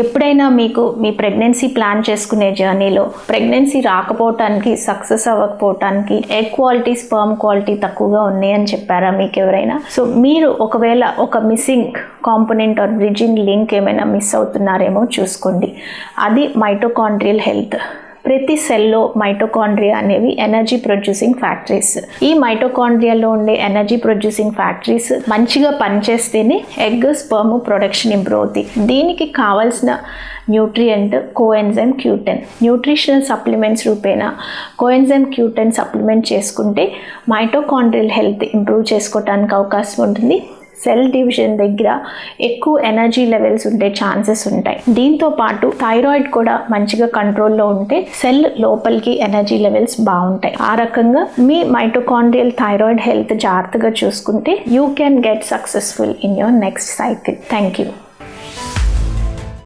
ఎప్పుడైనా మీకు మీ pregnancy plan చేసుకునే జర్నీలో ప్రెగ్నెన్సీ రాకపోవటానికి సక్సెస్ అవ్వకపోవటానికి ఎగ్ క్వాలిటీ స్పర్మ్ క్వాలిటీ తక్కువగా ఉన్నాయని చెప్పారా మీకు ఎవరైనా? సో మీరు ఒకవేళ ఒక missing component or bridging link ఏమైనా మిస్ అవుతున్నారేమో చూసుకోండి. అది మైటోకాండ్రియల్ హెల్త్ ప్రతి సెల్లో మైటోకాండ్రియా అనేవి ఎనర్జీ ప్రొడ్యూసింగ్ ఫ్యాక్టరీస్. ఈ మైటోకాండ్రియాలో ఉండే ఎనర్జీ ప్రొడ్యూసింగ్ ఫ్యాక్టరీస్ మంచిగా పనిచేస్తేనే ఎగ్ స్పర్మ్ ప్రొడక్షన్ ఇంప్రూవ్ అవుతుంది దీనికి కావాల్సిన nutrient coenzyme Q ten. Nutritional supplements రూపేణా కోఎన్జైమ్ క్యూటెన్ సప్లిమెంట్ చేసుకుంటే మైటోకాండ్రియల్ హెల్త్ ఇంప్రూవ్ చేసుకోవడానికి అవకాశం ఉంటుంది. సెల్ డివిజన్ దగ్గర ఎక్కువ ఎనర్జీ లెవెల్స్ ఉండే ఛాన్సెస్ ఉంటాయి. దీంతో పాటు థైరాయిడ్ కూడా మంచిగా కంట్రోల్లో ఉంటే సెల్ లోపలికి ఎనర్జీ లెవెల్స్ బాగుంటాయి. ఆ రకంగా మీ మైటోకాండ్రియల్ థైరాయిడ్ హెల్త్ జాగ్రత్తగా చూసుకుంటే you can get successful in your next cycle. Thank you